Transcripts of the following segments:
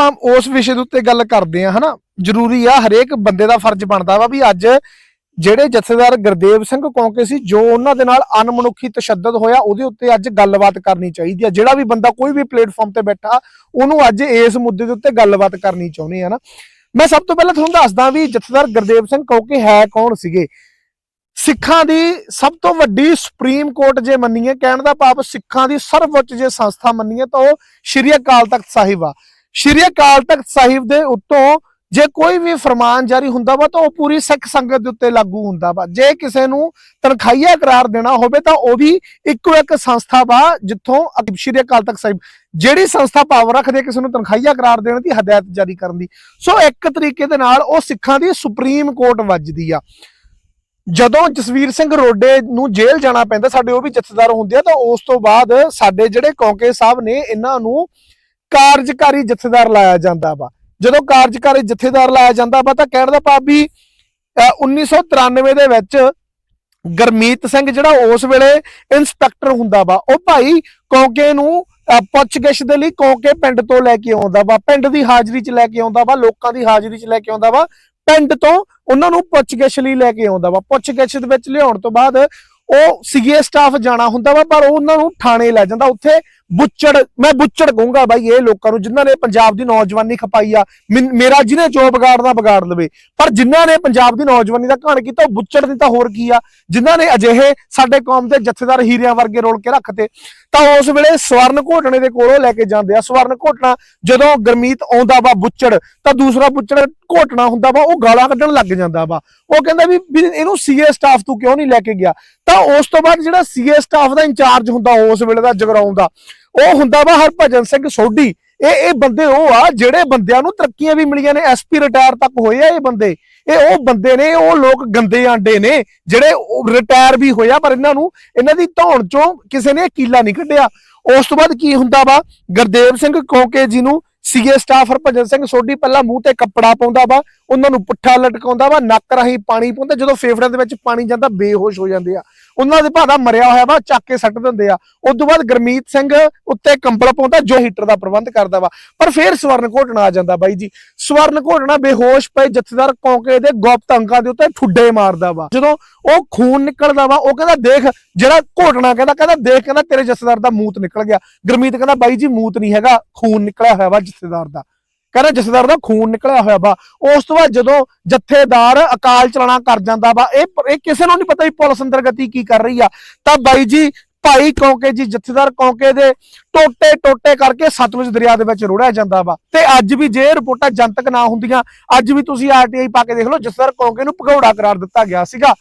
ਆਪਾਂ ਉਸ ਵਿਸ਼ੇ ਦੇ ਉੱਤੇ ਗੱਲ ਕਰਦੇ ਆ ਹਨਾ? ਜ਼ਰੂਰੀ ਆ, ਹਰੇਕ ਬੰਦੇ ਦਾ ਫਰਜ਼ ਬਣਦਾ ਵਾ ਵੀ ਅੱਜ ਜਿਹੜੇ ਜਥੇਦਾਰ ਗੁਰਦੇਵ ਸਿੰਘ ਕੌਂਕੇ ਸੀ, ਜੋ ਉਹਨਾਂ ਦੇ ਨਾਲ ਅਨਮਨੁੱਖੀ ਤਸ਼ੱਦਦ ਹੋਇਆ, ਉਹਦੇ ਉੱਤੇ ਅੱਜ ਗੱਲਬਾਤ ਕਰਨੀ ਚਾਹੀਦੀ ਆ। ਜਿਹੜਾ ਵੀ ਬੰਦਾ ਕੋਈ ਵੀ ਪਲੇਟਫਾਰਮ ਤੇ ਬੈਠਾ, ਉਹਨੂੰ ਅੱਜ ਇਸ ਮੁੱਦੇ ਦੇ ਉੱਤੇ ਗੱਲਬਾਤ ਕਰਨੀ ਚਾਹੁੰਦੇ ਆ ਨਾ ਮੈਂ ਸਭ ਤੋਂ ਪਹਿਲਾਂ ਤੁਹਾਨੂੰ ਦੱਸਦਾ ਵੀ ਜਥੇਦਾਰ ਗੁਰਦੇਵ ਸਿੰਘ ਕੌਂਕੇ ਹੈ ਕੌਣ ਸੀਗੇ? ਸਿੱਖਾਂ ਦੀ ਸਭ ਤੋਂ ਵੱਡੀ ਸੁਪਰੀਮ ਕੋਰਟ ਜੇ ਮੰਨੀਏ, ਕਹਿਣ ਦਾ ਭਾਵ ਸਿੱਖਾਂ ਦੀ ਸਰਵਉੱਚ ਜੇ ਸੰਸਥਾ ਮੰਨੀਏ, ਤਾਂ ਉਹ ਸ਼੍ਰੀ ਅਕਾਲ ਤਖਤ ਸਾਹਿਬ ਆ। ਸ਼੍ਰੀ ਅਕਾਲ ਤਖਤ ਸਾਹਿਬ ਦੇ ਉੱਤੋਂ ਜੇ ਕੋਈ ਵੀ ਫਰਮਾਨ ਜਾਰੀ ਹੁੰਦਾ ਵਾ ਤਾਂ ਉਹ ਪੂਰੀ ਸਿੱਖ ਸੰਗਤ ਦੇ ਉੱਤੇ ਲਾਗੂ ਹੁੰਦਾ ਵਾ। ਜੇ ਕਿਸੇ ਨੂੰ ਤਨਖਾਹੀਆ ਕਰਾਰ ਦੇਣਾ ਹੋਵੇ ਤਾਂ ਉਹ ਵੀ ਇੱਕੋ ਇੱਕ ਸੰਸਥਾ ਵਾ ਜਿੱਥੋਂ ਸ਼੍ਰੀ ਅਕਾਲ ਤਖਤ ਸਾਹਿਬ, ਜਿਹੜੀ ਸੰਸਥਾ ਪਾਵਰ ਰੱਖਦੀ ਕਿਸੇ ਨੂੰ ਤਨਖਾਹੀਆ ਕਰਾਰ ਦੇਣ ਦੀ, ਹਦਾਇਤ ਜਾਰੀ ਕਰਨ ਦੀ। ਸੋ ਇੱਕ ਤਰੀਕੇ ਦੇ ਨਾਲ ਉਹ ਸਿੱਖਾਂ ਦੀ ਸੁਪਰੀਮ ਕੋਰਟ ਵੱਜਦੀ ਆ। ਜਦੋਂ ਜਸਵੀਰ ਸਿੰਘ ਰੋਡੇ ਨੂੰ ਜੇਲ੍ਹ ਜਾਣਾ ਪੈਂਦਾ, ਸਾਡੇ ਉਹ ਵੀ ਜਥੇਦਾਰ ਹੁੰਦੇ ਆ, ਤਾਂ ਉਸ ਤੋਂ ਬਾਅਦ ਸਾਡੇ ਜਿਹੜੇ ਕੌਂਕੇ ਸਾਹਿਬ ਨੇ, ਇਹਨਾਂ ਨੂੰ ਕਾਰਜਕਾਰੀ ਜਥੇਦਾਰ ਲਾਇਆ ਜਾਂਦਾ ਵਾ। ਜਦੋਂ ਕਾਰਜਕਾਰੀ ਜਥੇਦਾਰ ਲਾਇਆ ਜਾਂਦਾ ਵਾ ਤਾਂ ਕਹਿਣ ਦਾ ਭਾਵ ਵੀ 1993 ਦੇ ਵਿੱਚ ਗਰਮੀਤ ਸਿੰਘ ਜਿਹੜਾ ਉਸ ਵੇਲੇ ਇੰਸਪੈਕਟਰ ਹੁੰਦਾ ਵਾ, ਉਹ ਭਾਈ ਕੌਂਕੇ ਨੂੰ ਅਹ ਦੇ ਲਈ ਕੌਂਕੇ ਪਿੰਡ ਤੋਂ ਲੈ ਕੇ ਆਉਂਦਾ ਵਾ। ਪਿੰਡ ਦੀ ਹਾਜ਼ਰੀ 'ਚ ਲੈ ਕੇ ਆਉਂਦਾ ਵਾ, ਲੋਕਾਂ ਦੀ ਹਾਜ਼ਰੀ 'ਚ ਲੈ ਕੇ ਆਉਂਦਾ ਵਾ। ਪਿੰਡ ਤੋਂ ਉਹਨਾਂ ਨੂੰ ਪੁੱਛਗਿੱਛ ਲਈ ਲੈ ਕੇ ਆਉਂਦਾ ਵਾ। ਪੁੱਛਗਿੱਛ ਦੇ ਵਿੱਚ ਲਿਆਉਣ ਤੋਂ ਬਾਅਦ ਉਹ ਸੀਏ ਸਟਾਫ ਜਾਣਾ ਹੁੰਦਾ ਵਾ, ਪਰ ਉਹਨਾਂ ਨੂੰ ਥਾਣੇ ਲੈ ਜਾਂਦਾ। ਉੱਥੇ ਬੁੱਚੜ, ਮੈਂ ਬੁੱਚੜ ਕਹੂੰਗਾ ਬਾਈ ਇਹ ਲੋਕਾਂ ਨੂੰ, ਜਿਨ੍ਹਾਂ ਨੇ ਪੰਜਾਬ ਦੀ ਨੌਜਵਾਨੀ ਖਪਾਈ ਆ ਮੈਨ- ਮੇਰਾ ਜਿਹਨੇ ਜੋ ਵਿਗਾੜਦਾ ਵਿਗਾੜ ਲਵੇ, ਪਰ ਜਿਨ੍ਹਾਂ ਨੇ ਪੰਜਾਬ ਦੀ ਨੌਜਵਾਨੀ ਦਾ ਘਾਣ ਕੀਤਾ, ਉਹ ਬੁੱਚੜ ਨਹੀਂ ਤਾਂ ਹੋਰ ਕੀ ਆ, ਜਿਨ੍ਹਾਂ ਨੇ ਅਜਿਹੇ ਸਾਡੇ ਕੌਮ ਦੇ ਜਥੇਦਾਰ ਹੀਰਿਆਂ ਵਰਗੇ ਰੋਲ ਕੇ ਰੱਖਤੇ, ਤਾਂ ਉਸ ਵੇਲੇ ਸਵਰਨ ਘੋਟਣੇ ਦੇ ਕੋਲੋਂ ਲੈ ਕੇ ਜਾਂਦੇ ਆ, ਸਵਰਨ ਘੋਟਣਾ ਜਦੋਂ ਗਰਮੀਤ ਆਉਂਦਾ ਵਾ ਬੁੱਚੜ, ਤਾਂ ਦੂਸਰਾ ਬੁੱਚੜ ਘੋਟਣਾ ਹੁੰਦਾ ਵਾ, ਉਹ ਗਾਲਾਂ ਕੱਢਣ ਲੱਗ ਜਾਂਦਾ ਵਾ, ਉਹ ਕਹਿੰਦਾ ਵੀ ਵੀ ਇਹਨੂੰ ਸੀਏ ਸਟਾਫ ਤੂੰ ਕਿਉਂ ਨਹੀਂ ਲੈ ਕੇ ਗਿਆ, ਤਾਂ ਉਸ ਤੋਂ ਬਾਅਦ ਜਿਹੜਾ ਸੀਏ ਸਟਾਫ ਦਾ ਇੰਚਾਰਜ ਹੁੰਦਾ, ਉਸ ਵੇਲੇ ਦਾ ਜਗਰਾਉਂ ਦਾ ਉਹ ਹੁੰਦਾ ਵਾ ਹਰਭਜਨ ਸਿੰਘ ਸੋਢੀ। ਇਹ ਇਹ ਬੰਦੇ ਉਹ ਆ ਜਿਹੜੇ ਬੰਦਿਆਂ ਨੂੰ ਤਰੱਕੀਆਂ ਵੀ ਮਿਲੀਆਂ ਨੇ। ਐਸਪੀ ਰਿਟਾਇਰ ਤੱਕ ਹੋਏ ਆ ਇਹ ਬੰਦੇ। ਇਹ ਉਹ ਬੰਦੇ ਨੇ, ਉਹ ਲੋਕ ਗੰਦੇ ਆਂਡੇ ਨੇ, ਜਿਹੜੇ ਰਿਟਾਇਰ ਵੀ ਹੋਇਆ ਪਰ ਇਹਨਾਂ ਨੂੰ, ਇਹਨਾਂ ਦੀ ਧੌਣ ਚੋਂ ਕਿਸੇ ਨੇ ਕੀਲਾ ਨਹੀਂ ਕੱਢਿਆ। ਉਸ ਤੋਂ ਬਾਅਦ ਕੀ ਹੁੰਦਾ ਵਾ? ਗੁਰਦੇਵ ਸਿੰਘ ਕੋਕੇ ਜੀ ਨੂੰ ਸੀਏ ਸਟਾਫ ਹਰਭਜਨ ਸਿੰਘ ਸੋਢੀ ਪਹਿਲਾਂ ਮੂੰਹ ਤੇ ਕੱਪੜਾ ਪਾਉਂਦਾ ਵਾ। ਉਹਨਾਂ ਨੂੰ ਪੁੱਠਾ ਲਟਕਾਉਂਦਾ ਵਾ, ਨੱਕ ਰਾਹੀਂ ਪਾਣੀ ਪਾਉਂਦਾ, ਜਦੋਂ ਫੇਫੜਿਆਂ ਦੇ ਵਿੱਚ ਪਾਣੀ ਜਾਂਦਾ, ਬੇਹੋਸ਼ ਹੋ ਜਾਂਦੇ ਆ। ਉਹਨਾਂ ਦੇ ਭਾਦਾ ਮਰਿਆ ਹੋਇਆ ਵਾ, ਚੱਕ ਕੇ ਸੱਟ ਦਿੰਦੇ ਆ। ਉਸ ਤੋਂ ਬਾਅਦ ਗਰਮੀਤ ਸਿੰਘ ਉੱਤੇ ਕੰਬਲ ਪਾਉਂਦਾ, ਜੋ ਹੀਟਰ ਦਾ ਪ੍ਰਬੰਧ ਕਰਦਾ ਵਾ। ਪਰ ਫੇਰ ਸਵਰਨ ਘੋਟਣਾ ਆ ਜਾਂਦਾ ਬਾਈ ਜੀ। ਸਵਰਨ ਘੋਟਣਾ ਬੇਹੋਸ਼ ਪਏ, ਜਥੇਦਾਰ ਕੌਂਕੇ ਦੇ ਗੁਪਤ ਅੰਕਾਂ ਦੇ ਉੱਤੇ ਠੁੱਡੇ ਮਾਰਦਾ ਵਾ। ਜਦੋਂ ਉਹ ਖੂਨ ਨਿਕਲਦਾ ਵਾ, ਉਹ ਕਹਿੰਦਾ, ਦੇਖ, ਜਿਹੜਾ ਘੋਟਣਾ ਕਹਿੰਦਾ ਕਹਿੰਦਾ, ਦੇਖ, ਕਹਿੰਦਾ, ਤੇਰੇ ਜਥੇਦਾਰ ਦਾ ਮੂਤ ਨਿਕਲ ਗਿਆ। ਗਰਮੀਤ ਕਹਿੰਦਾ, ਬਾਈ ਜੀ, ਮੂਤ ਨਹੀਂ ਹੈਗਾ, ਖੂਨ ਨਿਕਲਿਆ ਹੋਇਆ ਵਾ ਜਥੇਦਾਰ ਦਾ। ਕਹਿੰਦਾ ਜਥੇਦਾਰ ਦਾ ਖੂਨ ਨਿਕਲਿਆ ਹੋਇਆ ਵਾ। ਉਸ ਤੋਂ ਬਾਅਦ ਜਦੋਂ ਜਥੇਦਾਰ ਅਕਾਲ ਚਲਾਣਾ ਕਰ ਜਾਂਦਾ ਵਾ, ਇਹ ਇਹ ਕਿਸੇ ਨੂੰ ਨਹੀਂ ਪਤਾ ਵੀ ਪੁਲਿਸ ਅੰਦਰ ਗਤੀ ਕੀ ਕਰ ਰਹੀ ਆ। ਤਾਂ ਬਾਈ ਜੀ, ਭਾਈ ਕੌਂਕੇ ਜੀ, ਜਥੇਦਾਰ ਕੌਂਕੇ ਦੇ ਟੋਟੇ ਟੋਟੇ ਕਰਕੇ ਸਤਲੁਜ ਦਰਿਆ ਦੇ ਵਿੱਚ ਰੁੜਿਆ ਜਾਂਦਾ ਵਾ। ਤੇ ਅੱਜ ਵੀ ਜੇ ਰਿਪੋਰਟਾਂ ਜਨਤਕ ਨਾ ਹੁੰਦੀਆਂ, ਅੱਜ ਵੀ ਤੁਸੀਂ ਆਰਟੀਆਈ ਪਾ ਕੇ ਦੇਖ ਲਓ, ਜਥੇਦਾਰ ਕੌਂਕੇ ਨੂੰ ਭਗੌੜਾ ਕਰਾਰ ਦਿੱਤਾ ਗਿਆ ਸੀਗਾ।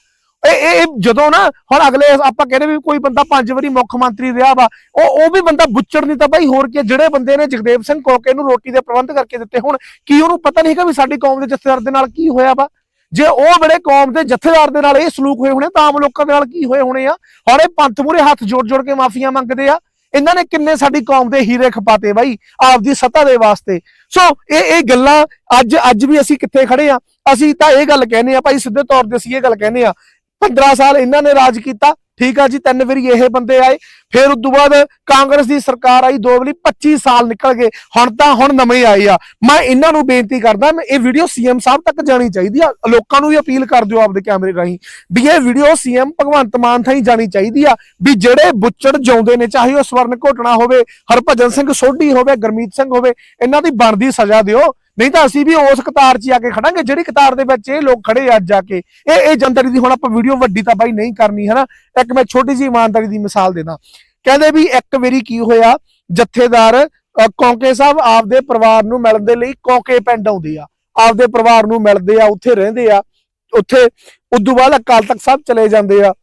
ਇਹ ਇਹ ਜਦੋਂ ਨਾ, ਹੁਣ ਅਗਲੇ ਆਪਾਂ ਕਹਿੰਦੇ ਵੀ ਕੋਈ ਬੰਦਾ ਪੰਜ ਵਾਰੀ ਮੁੱਖ ਮੰਤਰੀ ਰਿਹਾ ਵਾ, ਉਹ ਉਹ ਵੀ ਬੰਦਾ ਬੁੱਚੜ ਨਹੀਂ ਤਾਂ ਬਾਈ ਹੋਰ ਕੀ ਜਿਹੜੇ ਬੰਦੇ ਨੇ ਜਗਦੇਵ ਸਿੰਘ ਕੌਂਕੇ ਨੂੰ ਰੋਟੀ ਦੇ ਪ੍ਰਬੰਧ ਕਰਕੇ ਦਿੱਤੇ ਹੁਣ, ਕੀ ਉਹਨੂੰ ਪਤਾ ਨਹੀਂ ਹੈਗਾ ਵੀ ਸਾਡੀ ਕੌਮ ਦੇ ਜਥੇਦਾਰ ਦੇ ਨਾਲ ਕੀ ਹੋਇਆ ਵਾ? ਜੇ ਉਹ ਬੜੇ ਕੌਮ ਦੇ ਜਥੇਦਾਰ ਦੇ ਨਾਲ ਇਹ ਸਲੂਕ ਹੋਏ ਹੋਣੇ, ਤਾਂ ਆਮ ਲੋਕਾਂ ਦੇ ਨਾਲ ਕੀ ਹੋਏ ਹੋਣੇ ਆ? ਹੁਣ ਇਹ ਪੰਥ ਮੂਰੇ ਹੱਥ ਜੋੜ ਜੋੜ ਕੇ ਮਾਫੀਆਂ ਮੰਗਦੇ ਆ। ਇਹਨਾਂ ਨੇ ਕਿੰਨੇ ਸਾਡੀ ਕੌਮ ਦੇ ਹੀਰੇ ਖਪਾਤੇ ਬਾਈ, ਆਪਦੀ ਸੱਤਾ ਦੇ ਵਾਸਤੇ। ਸੋ, ਇਹ ਇਹ ਗੱਲਾਂ ਅੱਜ ਅੱਜ ਵੀ ਅਸੀਂ ਕਿੱਥੇ ਖੜੇ ਆ? ਅਸੀਂ ਤਾਂ ਇਹ ਗੱਲ ਕਹਿੰਦੇ ਆ, ਭਾਈ ਸਿੱਧੇ ਤੌਰ ਤੇ ਅਸੀਂ ਇਹ ਗੱਲ ਕਹਿੰਦੇ ਆ 15 ਸਾਲ ਇਹਨਾਂ ਨੇ ਰਾਜ ਕੀਤਾ। ਠੀਕ ਆ ਜੀ, ਤਿੰਨ ਵਾਰੀ ਇਹ ਬੰਦੇ ਆਏ। ਫਿਰ ਉਸ ਤੋਂ ਬਾਅਦ ਕਾਂਗਰਸ ਦੀ ਸਰਕਾਰ ਆਈ, ਦੋ ਵਾਰੀ 25 ਸਾਲ ਨਿਕਲ ਗਏ। ਹੁਣ ਤਾਂ ਹੁਣ ਨਵੇਂ ਆਏ ਆ। ਮੈਂ ਇਹਨਾਂ ਨੂੰ ਬੇਨਤੀ ਕਰਦਾ, ਮੈਂ ਇਹ ਵੀਡੀਓ ਸੀਐਮ ਸਾਹਿਬ ਤੱਕ ਜਾਣੀ ਚਾਹੀਦੀ ਆ। ਲੋਕਾਂ ਨੂੰ ਵੀ ਅਪੀਲ ਕਰ ਦਿਓ ਆਪਦੇ ਕੈਮਰੇ ਰਾਹੀਂ ਵੀ ਇਹ ਵੀਡੀਓ ਸੀਐਮ ਭਗਵੰਤ ਮਾਨ ਥਾਈ ਜਾਣੀ ਚਾਹੀਦੀ ਆ। ਵੀ ਜਿਹੜੇ ਬੁੱਚੜ ਜਾਉਂਦੇ ਨੇ, ਚਾਹੇ ਉਹ ਸਵਰਨ ਘੋਟਣਾ ਹੋਵੇ, ਹਰਭਜਨ ਸਿੰਘ ਸੋਢੀ ਹੋਵੇ, ਗਰਮੀਤ ਸਿੰਘ ਹੋਵੇ, ਇਹਨਾਂ ਦੀ ਬਣਦੀ ਸਜ਼ਾ ਦਿਓ। ਨਹੀਂ ਤਾਂ ਅਸੀਂ ਵੀ ਉਸ ਕਤਾਰ 'ਚ ਹੀ ਆ ਕੇ ਖੜਾਂਗੇ, ਜਿਹੜੀ ਕਤਾਰ ਦੇ ਵਿੱਚ ਇਹ ਲੋਕ ਖੜੇ ਆ ਅੱਜ ਜਾ ਕੇ। ਇਹ ਇਹ ਜਨਤਰੀ ਦੀ ਹੁਣ ਆਪਾਂ ਵੀਡੀਓ ਵੱਡੀ ਤਾਂ ਬਾਈ ਨਹੀਂ ਕਰਨੀ ਹੈ ਨਾ ਇੱਕ ਮੈਂ ਛੋਟੀ ਜਿਹੀ ਇਮਾਨਦਾਰੀ ਦੀ ਮਿਸਾਲ ਦੇਣਾ। ਕਹਿੰਦੇ ਵੀ ਇੱਕ ਵਾਰੀ ਕੀ ਹੋਇਆ, ਜਥੇਦਾਰ ਕੌਂਕੇ ਸਾਹਿਬ ਆਪਦੇ ਪਰਿਵਾਰ ਨੂੰ ਮਿਲਣ ਦੇ ਲਈ ਕੌਂਕੇ ਪਿੰਡ ਆਉਂਦੇ ਆ। ਆਪਦੇ ਪਰਿਵਾਰ ਨੂੰ ਮਿਲਦੇ ਆ, ਉੱਥੇ ਰਹਿੰਦੇ ਆ। ਉੱਥੇ ਉਦੋਂ ਬਾਅਦ ਅਕਾਲ ਤਖਤ ਸਾਹਿਬ ਚਲੇ ਜਾਂਦੇ ਆ।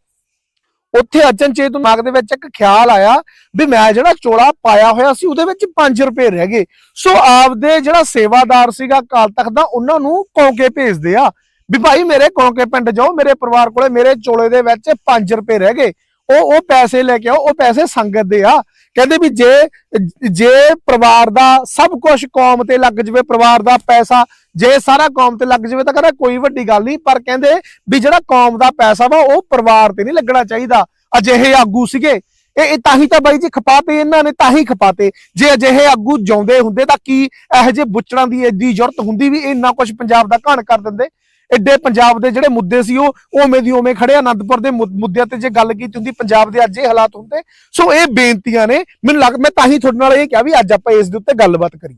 ਉੱਥੇ ਅਚਨਚੇਤ ਦਿਮਾਗ ਦੇ ਵਿੱਚ ਇੱਕ ਖਿਆਲ ਆਇਆ ਵੀ ਮੈਂ ਜਿਹੜਾ ਚੋਲਾ ਪਾਇਆ ਹੋਇਆ ਸੀ, ਉਹਦੇ ਵਿੱਚ 5 ਰੁਪਏ ਰਹਿ ਗਏ। ਸੋ ਆਪਦੇ ਜਿਹੜਾ ਸੇਵਾਦਾਰ ਸੀਗਾ ਅਕਾਲ ਤਖਤ ਦਾ, ਉਹਨਾਂ ਨੂੰ ਕੌਂਕੇ ਭੇਜਦੇ ਆ ਵੀ ਭਾਈ ਮੇਰੇ ਕੌਂਕੇ ਪਿੰਡ ਜਾਓ, ਮੇਰੇ ਪਰਿਵਾਰ ਕੋਲੇ ਮੇਰੇ ਚੋਲੇ ਦੇ ਵਿੱਚ 5 ਰੁਪਏ ਰਹਿ ਗਏ। ਉਹ ਉਹ ਪੈਸੇ ਲੈ ਕੇ ਆਓ, ਉਹ ਪੈਸੇ ਸੰਗਤ ਦੇ ਆ। ਕਹਿੰਦੇ ਵੀ ਜੇ ਜੇ ਪਰਿਵਾਰ ਦਾ ਸਭ ਕੁਝ ਕੌਮ ਤੇ ਲੱਗ ਜਵੇ, ਪਰਿਵਾਰ ਦਾ ਪੈਸਾ ਜੇ ਸਾਰਾ ਕੌਮ ਤੇ ਲੱਗ ਜਵੇ ਤਾਂ ਕਹਿੰਦਾ ਕੋਈ ਵੱਡੀ ਗੱਲ ਨਹੀਂ, ਪਰ ਕਹਿੰਦੇ ਵੀ ਜਿਹੜਾ ਕੌਮ ਦਾ ਪੈਸਾ ਵਾ, ਉਹ ਪਰਿਵਾਰ ਤੇ ਨਹੀਂ ਲੱਗਣਾ ਚਾਹੀਦਾ। ਅਜਿਹੇ ਆਗੂ ਸੀਗੇ। ਇਹ ਤਾਂ ਹੀ ਤਾਂ ਬਾਈ ਜੀ ਖਪਾਤੇ, ਇਹਨਾਂ ਨੇ ਤਾਂ ਹੀ ਖਪਾਤੇ। ਜੇ ਅਜਿਹੇ ਆਗੂ ਜਿਉਂਦੇ ਹੁੰਦੇ ਤਾਂ ਕੀ ਇਹੋ ਜਿਹੇ ਬੁੱਚੜਾਂ ਦੀ ਐਡੀ ਜ਼ਰੂਰਤ ਹੁੰਦੀ ਵੀ ਇੰਨਾ ਕੁਝ ਪੰਜਾਬ ਦਾ ਘਾਣ ਕਰ ਦਿੰਦੇ? ਐਡੇ ਪੰਜਾਬ ਦੇ ਜਿਹੜੇ ਮੁੱਦੇ ਸੀ ਉਹ ਉਵੇਂ ਦੀ ਉਵੇਂ ਖੜੇ ਆਨੰਦਪੁਰ ਦੇ ਮੁੱਦਿਆਂ ਤੇ ਜੇ ਗੱਲ ਕੀਤੀ ਹੁੰਦੀ, ਪੰਜਾਬ ਦੇ ਅੱਜ ਇਹ ਹਾਲਾਤ ਹੁੰਦੇ। ਸੋ ਇਹ ਬੇਨਤੀਆਂ ਨੇ। ਮੈਨੂੰ ਲੱਗ, ਮੈਂ ਤਾਂ ਹੀ ਤੁਹਾਡੇ ਨਾਲ ਇਹ ਕਿਹਾ ਵੀ ਅੱਜ ਆਪਾਂ ਇਸ ਦੇ ਉੱਤੇ ਗੱਲਬਾਤ ਕਰੀਏ।